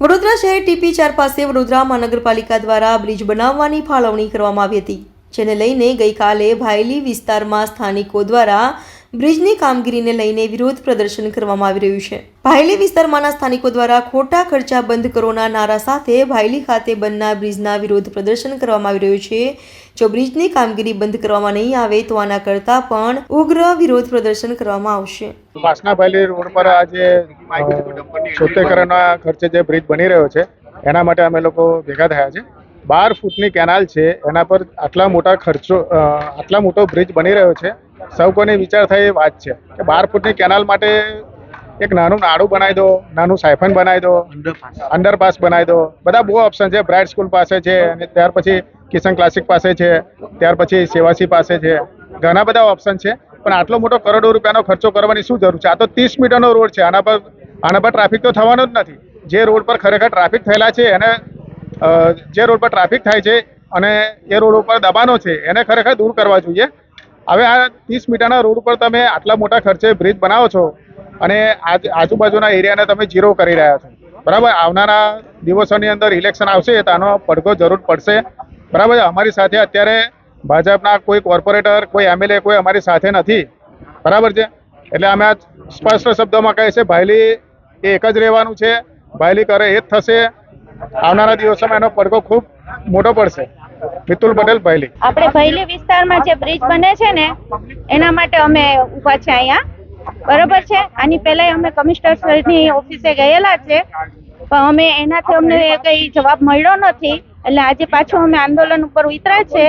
વડોદરા શહેર ટીપી ચાર પાસે વડોદરા મહાનગરપાલિકા દ્વારા બ્રિજ બનાવવાની ફાળવણી કરવામાં આવી હતી, જેને લઈને ગઈકાલે ભાયલી વિસ્તારમાં સ્થાનિકો દ્વારા બ્રિજની કામગીરીને લઈને વિરોધ પ્રદર્શન કરવામાં આવી રહ્યું છે. ભાયલી વિસ્તારમાંના સ્થાનિકો દ્વારા ખોટા ખર્ચા બંધ કરોના નારા સાથે ભાયલી ખાતે બંધના બ્રિજના વિરોધ પ્રદર્શન કરવામાં આવી રહ્યું છે. જો બ્રિજની કામગીરી બંધ કરવામાં નહીં આવે તો આના કરતાં પણ ઉગ્ર વિરોધ પ્રદર્શન કરવામાં આવશે. રોડ પર આજે છોતેર ખર્ચે જે બ્રિજ બની રહ્યો છે, એના માટે અમે લોકો ભેગા થયા છે. બાર ફૂટની કેનાલ છે, એના પર આટલા મોટા ખર્ચો આટલા મોટો બ્રિજ બની રહ્યો છે. સૌ કોઈને વિચાર થાય એ વાત છે કે બાર ફૂટની કેનાલ માટે એક નાનું નાડું બનાવી દો નાનું સાયફન બનાવી દો અંડરપાસ બનાવી દો. બધા બહુ ઓપ્શન છે. બ્રાઇટ સ્કૂલ પાસે છે અને ત્યાર પછી કિશન ક્લાસિક પાસે છે ત્યાર પછી સેવાસી પાસે છે. ઘણા બધા ઓપ્શન છે. પણ આટલો મોટો કરોડો રૂપિયાનો ખર્ચો કરવાની શું જરૂર છે? આ તો ત્રીસ મીટરનો રોડ છે. આના પર આના પર ટ્રાફિક તો થવાનો જ નથી. જે રોડ પર ખરેખર ટ્રાફિક થયેલા છે એને જે રોડ પર ટ્રાફિક થાય છે અને એ રોડ ઉપર દબાણો છે એને ખરેખર દૂર કરવા જોઈએ. હવે આ ત્રીસ મીટરના રોડ ઉપર તમે આટલા મોટા ખર્ચે બ્રિજ બનાવો છો અને આજ આજુબાજુના એરિયાને તમે જીરો કરી રહ્યા છો. બરાબર? આવનારા દિવસોની અંદર ઇલેક્શન આવશે, તો આનો પડઘો જરૂર પડશે. બરાબર? અમારી સાથે અત્યારે ભાજપના કોઈ કોર્પોરેટર કોઈ એમએલએ કોઈ અમારી સાથે નથી. બરાબર છે? એટલે અમે આ સ્પષ્ટ શબ્દોમાં કહે છે ભાયલી એ એક જ રહેવાનું છે. ભાયલી કરે એ જ થશે. આવનારા દિવસોમાં એનો પડઘો ખૂબ મોટો પડશે. મિતુલ પટેલ ભાઈલી આપણે ભૈલી વિસ્તારમાં જે બ્રિજ બને છે ને એના માટે અમે ઊભા છે અહીંયા. બરોબર છે? આની પહેલા અમે કમિશનરની ઓફિસે ગયેલા છે પણ અમે એનાથી અમને કઈ જવાબ મળ્યો નથી. એટલે આજે પાછું અમે આંદોલન ઉપર ઉતરા છે.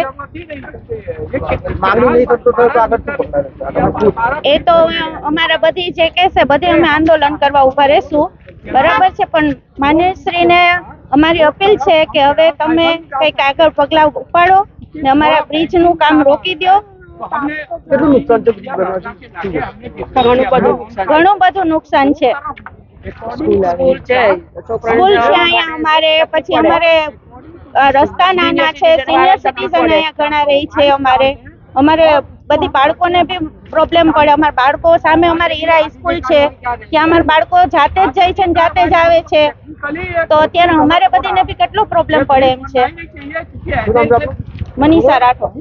એ તો અમારા બધી જે કહેશે બધે અમે આંદોલન કરવા ઊભા રહેશું. બરાબર છે? પણ માન્યશ્રીને અમારી અપીલ છે કે હવે તમે કંઈક આગળ પગલાં ઉપાડો ને અમારા બ્રિજનું કામ રોકી દો. બ્રિજ ઘણું બધું નુકસાન. છે. સ્કૂલ છે અહીંયા અમારે પછી અમારે રસ્તા નાના છે સિનિયર સિટીઝન અહીંયા ઘણા રહી છે અમારે. અમારે બધી બાળકોને બી પ્રોબ્લેમ પડે. અમારા બાળકો સામે અમારે ઈરા સ્કૂલ છે ત્યાં અમારા બાળકો જાતે જ જાય છે ને જાતે જ આવે છે. તો અત્યારે અમારે બધીને બી કેટલો પ્રોબ્લેમ પડે એમ છે? મનીષા રાઠોડ